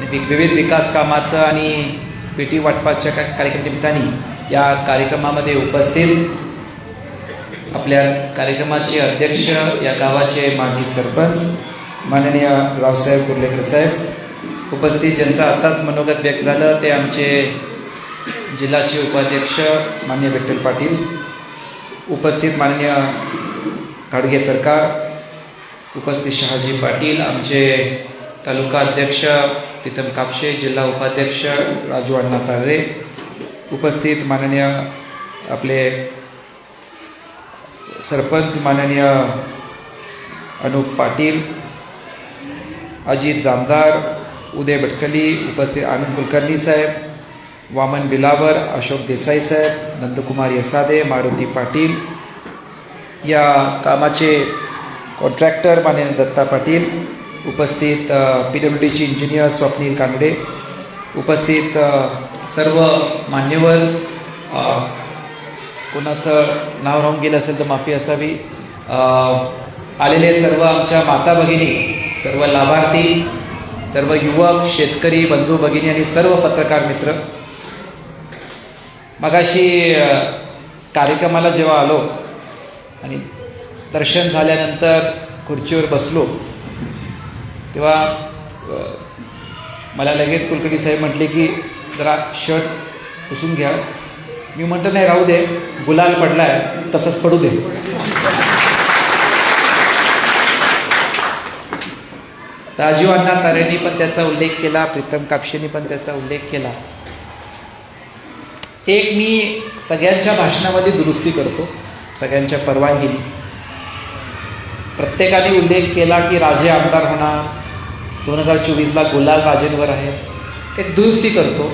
विविध विकास कामाचं आणि पेटी वाटपाच्या का कार्यक्रम निमित्ताने या कार्यक्रमामध्ये उपस्थित आपल्या कार्यक्रमाचे अध्यक्ष या गावाचे माजी सरपंच माननीय रावसाहेब कुर्लेकर साहेब उपस्थित ज्यांचं आत्ताच मनोगत व्यक्त झालं ते आमचे जिल्ह्याचे उपाध्यक्ष मान्य विठ्ठल पाटील उपस्थित माननीय खाडगे सरकार उपस्थित शहाजी पाटील आमचे तालुका अध्यक्ष प्रीतम कापशे जिल्हा उपाध्यक्ष राजू अण्णा तारे उपस्थित माननीय आपले सरपंच माननीय अनुप पाटील अजित जामदार उदय भटकली उपस्थित आनंद कुलकर्णी साहेब वामन बिलावर अशोक देसाई साहेब नंदकुमार यसादे मारुती पाटील या कामाचे कॉन्ट्रॅक्टर माननीय दत्ता पाटील उपस्थित पी डब्ल्यू डीचे इंजिनियर स्वप्नील कांगडे उपस्थित सर्व मान्यवर कोणाचं नाव राहून गेलं असेल तर माफी असावी. आलेले सर्व आमच्या माता भगिनी सर्व लाभार्थी सर्व युवक शेतकरी बंधू भगिनी आणि सर्व पत्रकार मित्र. मगाशी कार्यक्रमाला जेव्हा आलो आणि दर्शन झाल्यानंतर खुर्चीवर बसलो तेव्हा मला लगेच कुलकर्णी साहेब म्हटले की जरा शर्ट पुसून घ्या. मी म्हटलं नाही राहू दे. गुलाल पडलाय. तसंच पडू दे. राजीव अण्णा तारेंनी पण त्याचा उल्लेख केला प्रीतम कापशेनी पण त्याचा उल्लेख केला. एक मी सगळ्यांच्या भाषणामध्ये दुरुस्ती करतो सगळ्यांच्या परवानगीने. प्रत्येकाने उल्लेख केला की राजे आमदार होणार. दोन हजार चोवीसला गुलाल राजेंवर आहे. ते दुरुस्ती करतो.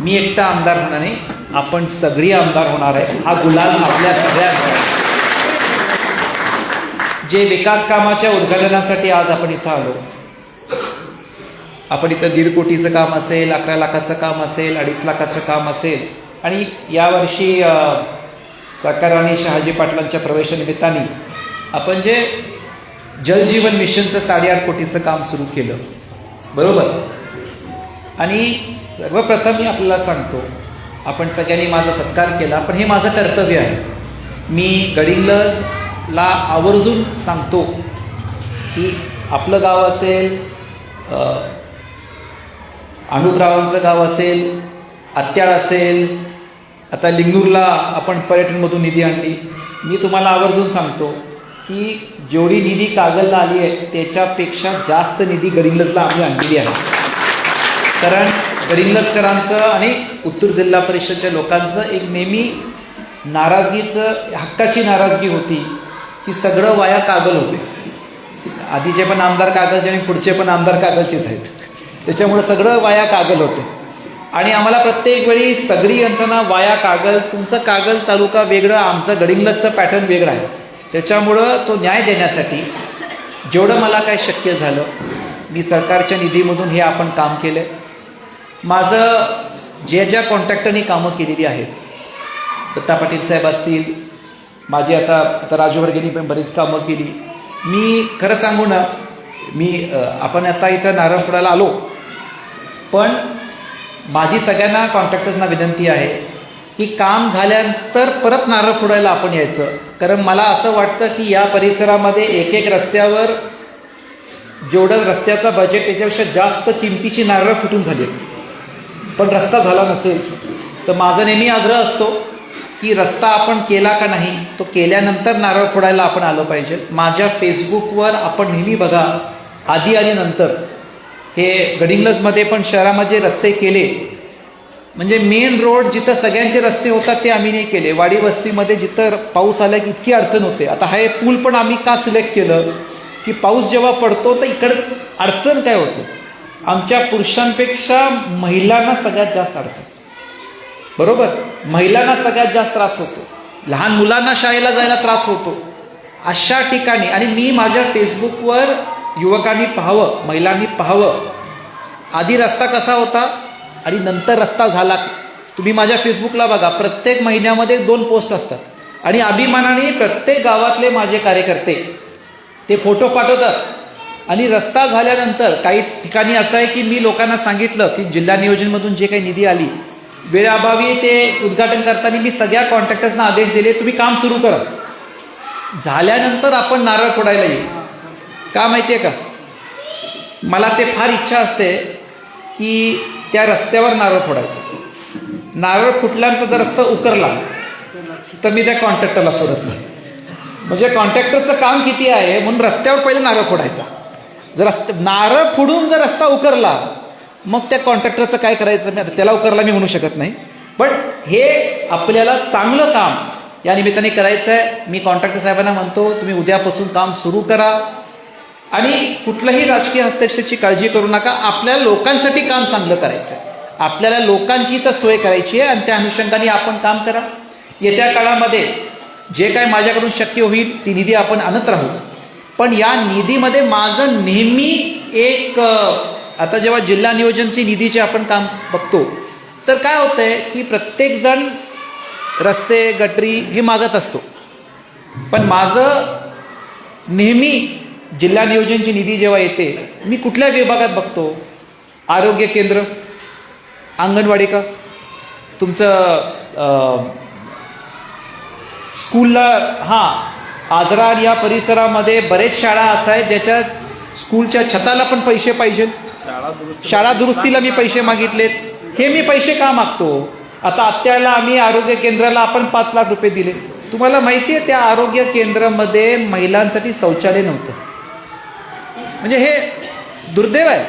मी एकटा आमदार होणार नाही. आपण सगळी आमदार होणार आहे. हा गुलाल आपल्या सगळ्यांचा जे विकास कामाच्या उद्घाटनासाठी आज आपण इथं आलो. आपण इथं दीड कोटीचं काम असेल अकरा लाखाचं काम असेल अडीच लाखाचं काम असेल. आणि यावर्षी सरकार आणि शहाजी पाटलांच्या प्रवेशनिमित्ताने आपण जे जलजीवन मिशनचं साडेआठ कोटीचं काम सुरू केलं बरोबर? आणि सर्वप्रथम मी आपल्याला सांगतो आपण सगळ्यांनी माझा सत्कार केला पण हे माझं कर्तव्य आहे. मी गडिंगलजला आवर्जून सांगतो की आपलं गाव असेल अ, अनुपरावांचं गाव असेल आत्याळ असेल आता लिंगूरला आपण पर्यटनमधून निधी आणली मी तुम्हाला आवर्जून सांगतो की जेवढी निधी कागलला आली आहे त्याच्यापेक्षा जास्त निधी गडिंग्लजला आम्ही आणलेली आहे. कारण गडिंग्लजकरांचं आणि उत्तूर जिल्हा परिषदच्या लोकांचं एक नेहमी नाराजगीचं हक्काची नाराजगी होती की सगळं वाया कागल होते. आधीचे पण आमदार कागलचे आणि पुढचे पण आमदार कागलचेच आहेत. त्याच्यामुळे सगळं वाया कागल होते. आणि आम्हाला प्रत्येक वेळी सगळी यंत्रणा वाया कागल तुमचं कागल तालुका वेगळं आमचं गडिंग्लजचं पॅटर्न वेगळं आहे. त्याच्यामुळं तो न्याय देण्यासाठी जेवढं मला काय शक्य झालं मी सरकारच्या निधीमधून हे आपण काम केलं माझं ज्या ज्या कॉन्ट्रॅक्टरनी कामं केलेली आहेत दत्ता पाटील साहेब असतील माझी आता आता राजवर्गेनी पण बरीच कामं केली. मी खरं सांगू ना मी आपण आता इथं नारायणपुराला आलो पण माझी सगळ्यांना कॉन्ट्रॅक्टर्सना विनंती आहे की काम झाल्यानंतर परत नारळ फोडायला आपण यायचं. कारण मला असं वाटतं की या परिसरामध्ये एक एक रस्त्यावर जेवढं रस्त्याचा बजेट त्याच्यापेक्षा जास्त किमतीची नारळ फुटून झालीत. पण रस्ता झाला नसेल. तर माझा नेहमी आग्रह असतो की रस्ता आपण केला का नाही तो केल्यानंतर नारळ फोडायला आपण आलं पाहिजे. माझ्या फेसबुकवर आपण नेहमी बघा आधी आणि नंतर. हे गडिंग्लजमध्ये पण शहरामध्ये रस्ते केले म्हणजे मेन रोड जिथं सगळ्यांचे रस्ते होतात ते आम्ही नाही केले. वाडी वस्तीमध्ये जिथं पाऊस आला की इतकी अडचण होते. आता हा हे पूल पण आम्ही का सिलेक्ट केलं? की पाऊस जेव्हा पडतो तर इकडं अडचण काय होते? आमच्या पुरुषांपेक्षा महिलांना सगळ्यात जास्त अडचण. बरोबर? महिलांना सगळ्यात जास्त त्रास होतो. लहान मुलांना शाळेला जायला त्रास होतो. अशा ठिकाणी आणि मी माझ्या फेसबुकवर युवकांनी पाहावं महिलांनी पाहावं. आधी रस्ता कसा होता? आणि नंतर रस्ता झाला तुम्ही माझ्या फेसबुकला बघा प्रत्येक महिन्यामध्ये दोन पोस्ट असतात. आणि अभिमानाने प्रत्येक गावातले माझे कार्यकर्ते ते फोटो पाठवतात. आणि रस्ता झाल्यानंतर काही ठिकाणी असं आहे की मी लोकांना सांगितलं की जिल्हा नियोजनमधून जे काही निधी आली वेळाअभावी ते उद्घाटन करताना मी सगळ्या कॉन्ट्रॅक्टर्सना आदेश दिले तुम्ही काम सुरू करा. झाल्यानंतर आपण नारळ फोडायला येऊ. का माहिती आहे का? मला ते फार इच्छा असते की त्या रस्त्यावर नारळ फोडायचं. नारळ फुटल्यानंतर जर रस्ता उकरला तर मी त्या कॉन्ट्रॅक्टरला सोडत नाही. म्हणजे कॉन्ट्रॅक्टरचं काम किती आहे म्हणून रस्त्यावर पहिले नारळ फोडायचा. जर रस्ते नारळ फुडून जर रस्ता उकरला मग त्या कॉन्ट्रॅक्टरचं काय करायचं? मी आता त्याला उकरला मी म्हणू शकत नाही. पण हे आपल्याला चांगलं काम या निमित्ताने करायचं आहे मी कॉन्ट्रॅक्टर साहेबांना म्हणतो तुम्ही उद्यापासून काम सुरू करा. आणि कुठल्याही राजकीय हस्तक्षेपाची काळजी करू नका. आपल्या लोकांसाठी काम चांगलं करायचं आहे आपल्याला लोकांची तर सोय करायची आहे आणि त्या अनुषंगाने आपण काम करा. येत्या काळामध्ये जे काय माझ्याकडून शक्य होईल ती निधी आपण आणत राहू. पण या निधीमध्ये माझं नेहमी एक आता जेव्हा जिल्हा नियोजनची निधीचे आपण काम बघतो तर काय होतं आहे की प्रत्येकजण रस्ते गटरी हे मागत असतो. पण माझं नेहमी जिल्हा नियोजनची निधी जेव्हा येते मी कुठल्या विभागात बघतो? आरोग्य केंद्र? अंगणवाडी का? तुमचं स्कूलला हां आजरा या परिसरामध्ये बरेच शाळा असा आहेत ज्याच्यात स्कूलच्या छताला पण पैसे पाहिजे. शाळा दुरुस्तीला मी पैसे मागितलेत. हे मी पैसे का मागतो? आता आत्याला आम्ही आरोग्य केंद्राला आपण पाच लाख रुपये दिले. तुम्हाला माहिती आहे त्या आरोग्य केंद्रामध्ये महिलांसाठी शौचालय नव्हतं. म्हणजे हे दुर्दैव आहे.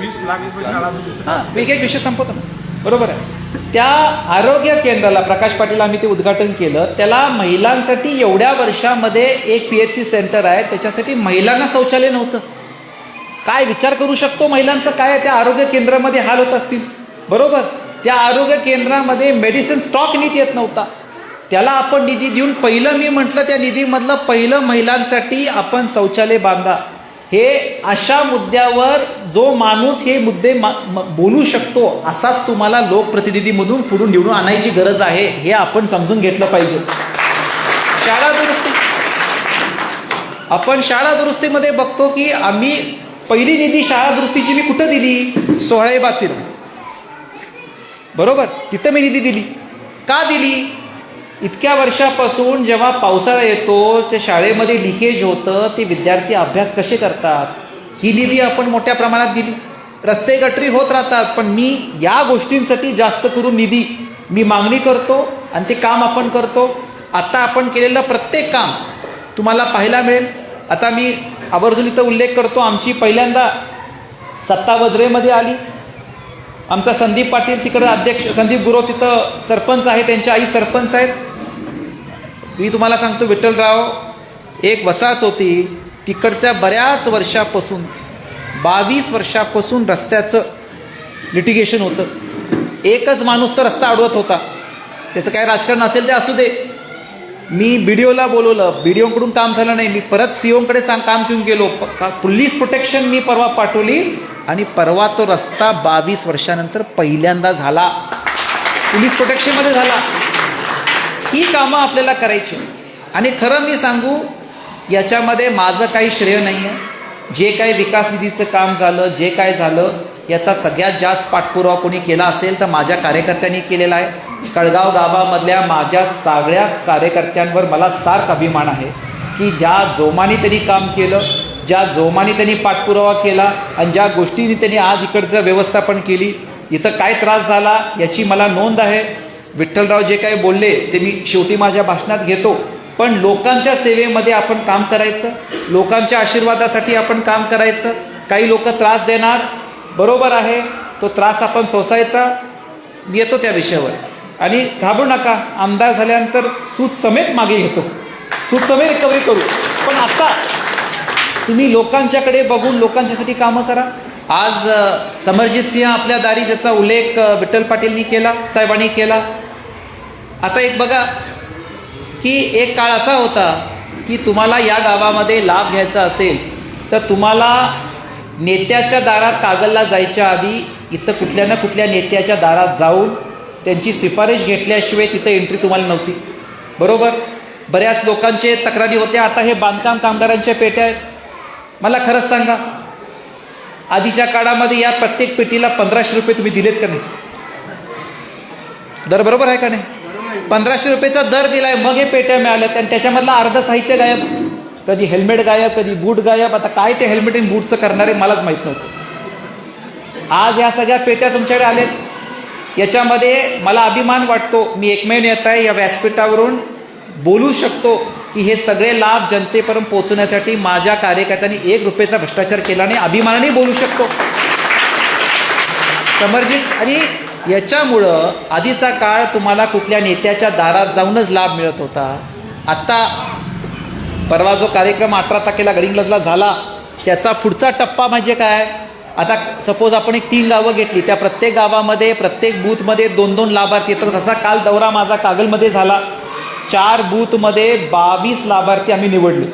वीस लाख रुपये शाळा दुरुस्त हां मी एक विषय संपवतो ना. बरोबर आहे. त्या आरोग्य केंद्राला प्रकाश पाटील आम्ही ते उद्घाटन केलं. त्याला महिलांसाठी एवढ्या वर्षामध्ये एक पी एच सी सेंटर आहे. त्याच्यासाठी महिलांना शौचालय नव्हतं. काय विचार करू शकतो महिलांचं? काय त्या आरोग्य केंद्रामध्ये हाल होत असतील? बरोबर. त्या आरोग्य केंद्रामध्ये मेडिसिन स्टॉक नीट येत नव्हता. त्याला आपण निधी देऊन पहिलं मी म्हटलं त्या निधीमधलं पहिलं महिलांसाठी आपण शौचालय बांधा. हे अशा मुद्द्यावर जो माणूस हे मुद्दे मा- बोलू शकतो असाच तुम्हाला लोकप्रतिनिधीमधून पुढून निवडून आणायची गरज आहे हे आपण समजून घेतलं पाहिजे. शाळा दुरुस्ती. आपण शाळा दुरुस्तीमध्ये बघतो की आम्ही पहिली निधी शाळा दुरुस्तीची मी कुठं दिली? सोहळे बाचीला बरोबर? तिथं मी निधी दिली. का दिली? इतक्या वर्षापासून जेव्हा पावसाळा येतो ते शाळेमध्ये लिकेज होतं ते विद्यार्थी अभ्यास कसे करतात? ही निधी आपण मोठ्या प्रमाणात दिली. रस्ते गटरी होत राहतात पण मी या गोष्टींसाठी जास्त करून निधी मी मागणी करतो आणि ते काम आपण करतो. आता आपण केलेलं प्रत्येक काम तुम्हाला पाहायला मिळेल. आता मी आवर्जून इथं उल्लेख करतो आमची पहिल्यांदा सत्ता वज्रेमध्ये आली. आमचा संदीप पाटील तिकडं अध्यक्ष संदीप गुरव तिथं सरपंच आहे त्यांच्या आई सरपंच आहेत. मी तुम्हाला सांगतो विठ्ठलराव एक वसाहत होती तिकडच्या बऱ्याच वर्षापासून बावीस वर्षापासून रस्त्याचं लिटिगेशन होतं. एकच माणूस तर रस्ता अडवत होता. त्याचं काय राजकारण असेल ते असू दे. मी बी डी ओला बोलवलं. बी डी ओकडून काम झालं नाही. मी परत सी ओकडे सांग काम घेऊन गेलो. पोलीस प्रोटेक्शन मी परवा पाठवली. आणि परवा तो रस्ता बावीस वर्षानंतर पहिल्यांदा झाला. पोलीस प्रोटेक्शनमध्ये झाला. ही कामं आपल्याला करायची. आणि खरं मी सांगू याच्यामध्ये माझं काही श्रेय नाही आहे जे काही विकास निधीचं काम झालं जे काय झालं याचा सगळ्यात जास्त पाठपुरावा कोणी केला असेल तर माझ्या कार्यकर्त्यांनी केलेला आहे. कळगाव गावामधल्या माझ्या सगळ्या कार्यकर्त्यांवर मला सार्क अभिमान आहे की ज्या जोमाने त्यांनी काम केलं ज्या जोमाने त्यांनी पाठपुरावा केला आणि ज्या गोष्टींनी त्यांनी आज इकडचं व्यवस्थापन केली इथं काय त्रास झाला याची मला नोंद आहे. विठ्ठलराव जे काही बोलले ते मी शेवटी माझ्या भाषणात घेतो. पण लोकांच्या सेवेमध्ये आपण काम करायचं लोकांच्या आशीर्वादासाठी आपण काम करायचं काही लोक त्रास देणार बरोबर आहे तो त्रास आपण सोसायचा. येतो त्या विषयावर. आणि घाबरू नका आमदार झाल्यानंतर सूत समेत मागे घेतो सूत समेत रिकव्हरी करू. पण आता तुम्ही लोकांच्याकडे बघून लोकांच्यासाठी कामं करा. आज समरजित सिंह आपल्या दारी त्याचा उल्लेख विठ्ठल पाटीलनी केला साहेबांनी केला. आता एक बघा की एक काळ असा होता की तुम्हाला या गावामध्ये लाभ घ्यायचा असेल तर तुम्हाला नेत्याच्या दारात कागलला जायच्या आधी इथं कुठल्या ना कुठल्या नेत्याच्या दारात जाऊन त्यांची शिफारश घेतल्याशिवाय तिथं एंट्री तुम्हाला नव्हती. बरोबर? बऱ्याच लोकांचे तक्रारी होत्या. आता हे बांधकाम कामगारांच्या पेट्या आहेत. मला खरंच सांगा आधीच्या काळामध्ये या प्रत्येक पेटीला पंधराशे रुपये तुम्ही दिलेत का नाही? दर बरोबर आहे का नाही? पंधराशे रुपयेचा दर दिलाय मग हे पेट्या मिळाल्यात आणि त्याच्यामधलं अर्ध साहित्य गायब. कधी हेल्मेट गायब कधी बूट गायब. आता काय ते हेल्मेट आणि बूटचं करणारे मलाच माहीत नव्हतं. आज या सगळ्या पेट्या तुमच्याकडे आल्यात. याच्यामध्ये मला अभिमान वाटतो मी एकमेव नेता आहे या व्यासपीठावरून बोलू शकतो. की हे सगळे लाभ जनतेपर्यंत पोहोचण्यासाठी माझ्या कार्यकर्त्यांनी एक रुपयाचा भ्रष्टाचार केला आणि अभिमानाने बोलू शकतो. समर्जित आणि याच्यामुळं आधीचा काळ तुम्हाला कुठल्या नेत्याच्या दारात जाऊनच लाभ मिळत होता. आत्ता परवा जो कार्यक्रम अठरा तारखेला गडिंग्लजला झाला त्याचा पुढचा टप्पा म्हणजे काय? आता सपोज आपण एक तीन गावं घेतली त्या प्रत्येक गावामध्ये प्रत्येक बूथमध्ये दोन दोन लाभार्थी येतात. तसा काल दौरा माझा कागलमध्ये झाला. चार बूथमध्ये बावीस लाभार्थी आम्ही निवडले.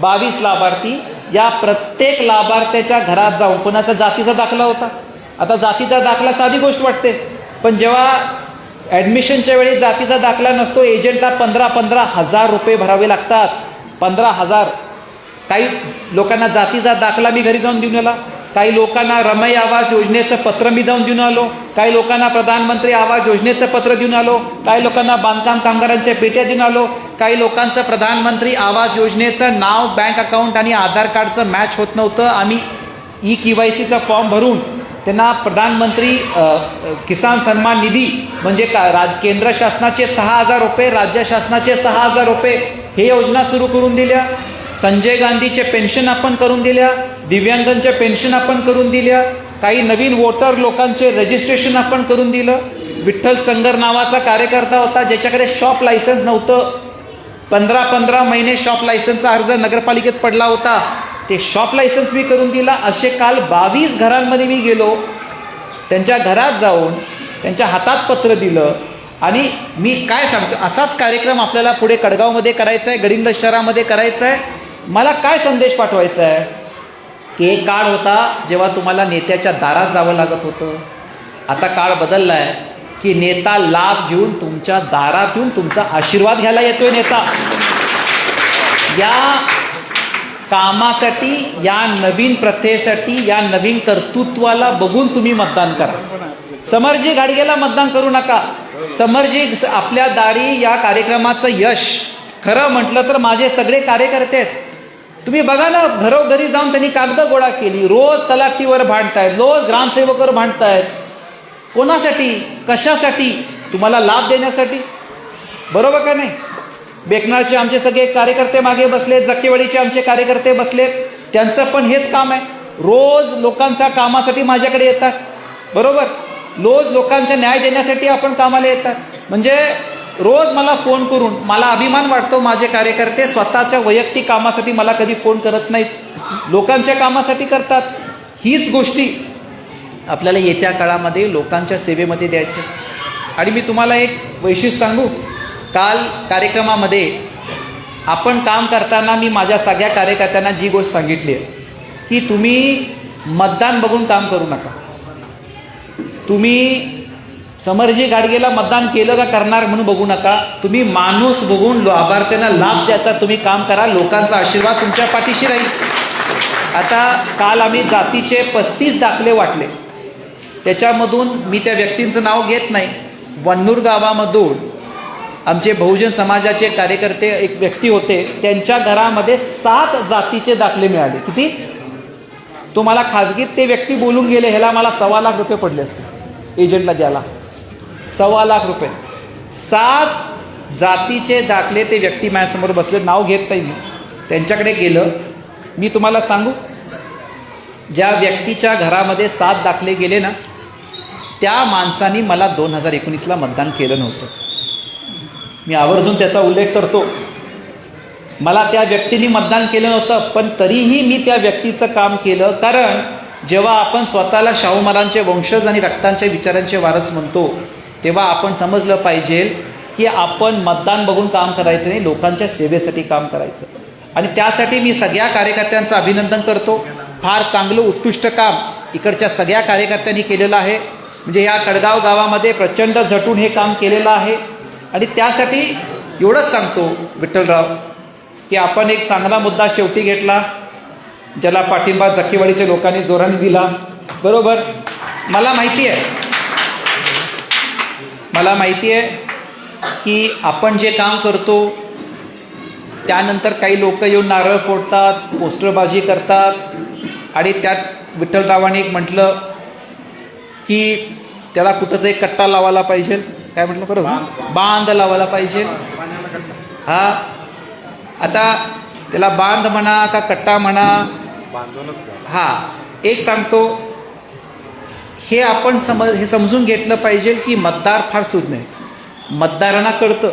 बावीस लाभार्थी या प्रत्येक लाभार्थ्याच्या घरात जाऊन कोणाचा जातीचा दाखला होता. आता जातीचा दाखला साधी गोष्ट वाटते पण जेव्हा ॲडमिशनच्या वेळी जातीचा दाखला नसतो एजंटला पंधरा पंधरा हजार रुपये भरावे लागतात. पंधरा हजार. काही लोकांना जातीचा दाखला मी घरी जाऊन देऊन आला. काही लोकांना रमई आवास योजनेचं पत्र मी जाऊन देऊन आलो. काही लोकांना प्रधानमंत्री आवास योजनेचं पत्र देऊन आलो. काही लोकांना बांधकाम कामगारांच्या पेट्या देऊन आलो. काही लोकांचं प्रधानमंत्री आवास योजनेचं नाव बँक अकाउंट आणि आधार कार्डचं मॅच होत नव्हतं. आम्ही ई के वाय सीचा फॉर्म भरून त्यांना प्रधानमंत्री किसान सन्मान निधी म्हणजे का राज केंद्र शासनाचे सहा हजार रुपये राज्य शासनाचे सहा हजार रुपये हे योजना सुरू करून दिल्या. संजय गांधीचे पेन्शन आपण करून दिल्या दिव्यांगांचे पेन्शन आपण करून दिल्या काही नवीन वोटर लोकांचे रजिस्ट्रेशन आपण करून दिलं. विठ्ठल संगर नावाचा कार्यकर्ता होता ज्याच्याकडे शॉप लायसन्स नव्हतं. पंधरा पंधरा महिने शॉप लायसन्सचा अर्ज नगरपालिकेत पडला होता. ते शॉप लायसन्स मी करून दिला. असे काल बावीस घरांमध्ये मी गेलो. त्यांच्या घरात जाऊन त्यांच्या हातात पत्र दिलं. आणि मी काय सांगतो असाच कार्यक्रम आपल्याला पुढे कडगावमध्ये करायचा आहे गडिंग शहरामध्ये करायचा आहे मला काय संदेश पाठवायचा आहे? की एक काळ होता जेव्हा तुम्हाला नेत्याच्या दारात जावं लागत होतं. आता काळ बदलला आहे की नेता लाभ घेऊन तुमच्या दारात येऊन तुमचा आशीर्वाद घ्यायला येतोय नेता. या कामासाठी या नवीन प्रथेसाठी या नवीन कर्तृत्वाला बघून तुम्ही मतदान करा. समरजी गाडगेला मतदान करू नका. समरजी आपल्या दारी या कार्यक्रमाचं यश. खरं म्हटलं तर माझे सगळे कार्यकर्ते आहेत. तुम्ही बघा ना घरोघरी जाऊन त्यांनी कागदं गोळा केली. रोज तलाटीवर भांडतायत रोज ग्रामसेवकवर भांडतायत. कोणासाठी? कशासाठी? तुम्हाला लाभ देण्यासाठी? बरोबर का नाही? बेकनाळचे आमचे सगळे कार्यकर्ते मागे बसले जक्केवाडीचे आमचे कार्यकर्ते बसले त्यांचं पण हेच काम आहे. रोज लोकांच्या कामासाठी माझ्याकडे येतात. बरोबर? रोज लोकांचा न्याय देण्यासाठी आपण कामाला येतात. म्हणजे रोज मला फोन करून मला अभिमान वाटतो माझे कार्यकर्ते स्वतःच्या वैयक्तिक कामासाठी मला कधी फोन करत नाहीत. लोकांच्या कामासाठी करतात. हीच गोष्टी आपल्याला येत्या काळामध्ये लोकांच्या सेवेमध्ये द्यायचं. आणि मी तुम्हाला एक वैशिष्ट्य सांगू. काल कार्यक्रमामध्ये आपण काम करताना मी माझ्या सगळ्या कार्यकर्त्यांना जी गोष्ट सांगितली आहे की तुम्ही मतदान बघून काम करू नका. तुम्ही समरजी गाडगेला मतदान केलं का करणार म्हणून बघू नका. तुम्ही माणूस बघून लाभार्थ्यांना लाभ द्यायचा तुम्ही काम करा लोकांचा आशीर्वाद तुमच्या पाठीशी राहील. आता काल आम्ही जातीचे पस्तीस दाखले वाटले. त्याच्यामधून मी त्या व्यक्तींचं नाव घेत नाही. वन्नूर गावामधून आमचे बहुजन समाजाचे कार्यकर्ते एक व्यक्ती होते. त्यांच्या घरामध्ये सात जातीचे दाखले मिळाले. किती? तुम्हाला खाजगीत ते व्यक्ती बोलून गेले ह्याला मला सव्वा लाख रुपये पडले असते एजंटला द्यायला. सव्वा लाख रुपये. सात जातीचे दाखले ते व्यक्ती माझ्यासमोर बसले नाव घेत नाही मी. त्यांच्याकडे गेलं. मी तुम्हाला सांगू ज्या व्यक्तीच्या घरामध्ये सात दाखले गेले ना त्या माणसानी मला दोन हजार एकोणीसला मतदान केलं नव्हतं. मी आवर्जून त्याचा उल्लेख करतो. मला त्या व्यक्तीने मतदान केलं नव्हतं पण तरीही मी त्या व्यक्तीचं काम केलं. कारण जेव्हा आपण स्वतःला शाहू महाराजांचे वंशज आणि रक्तांच्या विचारांचे वारस म्हणतो तेव्हा आपण समजलं पाहिजे की आपण मतदान बघून काम करायचं नाही लोकांच्या सेवेसाठी काम करायचं. आणि त्यासाठी मी सगळ्या कार्यकर्त्यांचं अभिनंदन करतो. फार चांगलं उत्कृष्ट काम इकडच्या सगळ्या कार्यकर्त्यांनी केलेलं आहे. म्हणजे ह्या कडगाव गावामध्ये प्रचंड झटून हे काम केलेलं आहे. आणि त्यासाठी एवढंच सांगतो विठ्ठलराव की आपण एक चांगला मुद्दा शेवटी घेतला ज्याला पाठिंबा जक्केवाडीच्या लोकांनी जोराने दिला. बरोबर? मला माहिती आहे. मला माहिती आहे की आपण जे काम करतो त्यानंतर काही लोक येऊन नारळ फोडतात पोस्टरबाजी करतात. आणि त्यात विठ्ठलरावांनी एक म्हटलं की त्याला कुठंतरी कट्टा लावायला पाहिजे. काय म्हटलं? बरोबर. बांध लावायला पाहिजे. हा. आता त्याला बांध म्हणा का कट्टा म्हणा. हा. एक सांगतो हे आपण समज हे समजून घेतलं पाहिजे की मतदार फार सुज्ञ आहे. मतदारांना कळतं.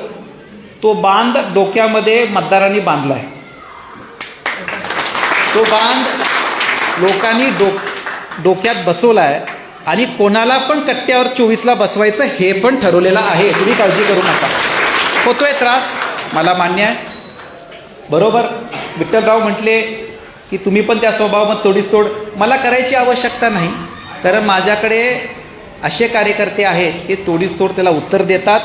तो बांध डोक्यामध्ये मतदारांनी बांधला आहे. तो बांध लोकांनी डोक डोक्यात बसवला आहे आणि कोणाला पण कट्ट्यावर चोवीसला बसवायचं हे पण ठरवलेलं आहे. तुम्ही काळजी करू नका. होतोय त्रास. मला मान्य आहे. बरोबर. विठ्ठलराव म्हटले की तुम्ही पण त्या स्वभावामध्ये तोडीस तोड. मला करायची आवश्यकता नाही. तर माझ्याकडे असे कार्यकर्ते आहेत की तोडीस तोड त्याला उत्तर देतात.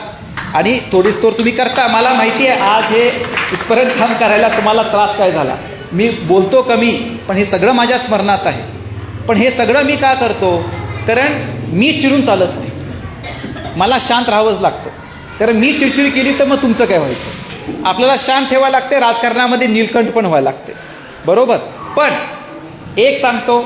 आणि तोडीस तोड तुम्ही करता मला माहिती आहे आज हे इथपर्यंत काम करायला तुम्हाला त्रास काय झाला. मी बोलतो कमी पण हे सगळं माझ्या स्मरणात आहे. पण हे सगळं मी का करतो? कारण मी चिरून चालत नाही. मला शांत राहावंच लागतं. कारण मी चिडचिड केली तर मग तुमचं काय व्हायचं? आपल्याला शांत ठेवायला लागते राजकारणामध्ये नीलकंठ पण व्हायला लागते. बरोबर? पण एक सांगतो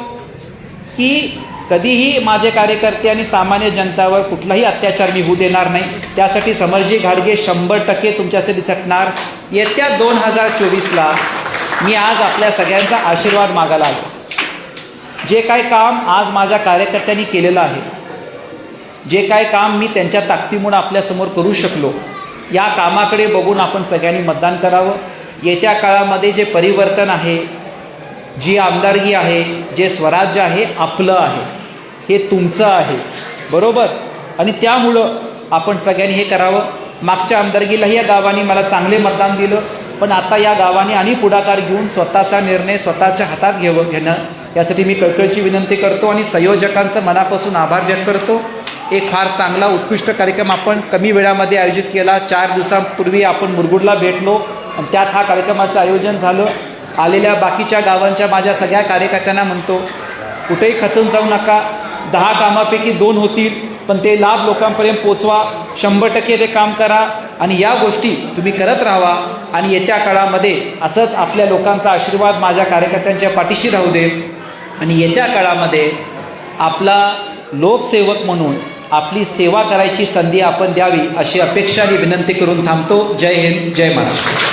की कधीही माझे कार्यकर्ते आणि सामान्य जनतावर कुठलाही अत्याचार मी होऊ देणार नाही. त्यासाठी समरजी घाडगे शंभर टक्के तुमच्यासाठी झटणार येत्या दोन हजार चोवीसला मी आज आपल्या सगळ्यांचा आशीर्वाद मागायला आलो. जे काय काम आज माझ्या कार्यकर्त्यांनी केलेलं आहे जे काय काम मी त्यांच्या ताकदीमुळे आपल्यासमोर करू शकलो या कामाकडे बघून आपण सगळ्यांनी मतदान करावं. येत्या काळामध्ये जे परिवर्तन आहे जी आमदारकी आहे जे स्वराज्य आहे आपलं आहे. हे तुमचं आहे. बरोबर? आणि त्यामुळं आपण सगळ्यांनी हे करावं. मागच्या आमदारकीलाही या गावाने मला चांगले मतदान दिलं पण आता या गावाने आणि पुढाकार घेऊन स्वतःचा निर्णय स्वतःच्या हातात घेवं घेणं यासाठी मी कळकळची विनंती करतो आणि संयोजकांचं मनापासून आभार व्यक्त करतो. एक फार चांगला उत्कृष्ट कार्यक्रम आपण कमी वेळामध्ये आयोजित केला. चार दिवसांपूर्वी आपण मुरगुडला भेटलो आणि त्यात हा कार्यक्रमाचं आयोजन झालं. आलेल्या बाकीच्या गावांच्या माझ्या सगळ्या कार्यकर्त्यांना म्हणतो कुठेही खचून जाऊ नका. दहा कामापैकी दोन होतील पण ते लाभ लोकांपर्यंत पोचवा. शंभर टक्के ते काम करा आणि या गोष्टी तुम्ही करत राहा आणि येत्या काळामध्ये असंच आपल्या लोकांचा आशीर्वाद माझ्या कार्यकर्त्यांच्या पाठीशी राहू दे. आणि येत्या काळामध्ये आपला लोकसेवक म्हणून आपली सेवा करायची संधी आपण द्यावी अशी अपेक्षा आणि विनंती करून थांबतो. जय हिंद जय महाराष्ट्र.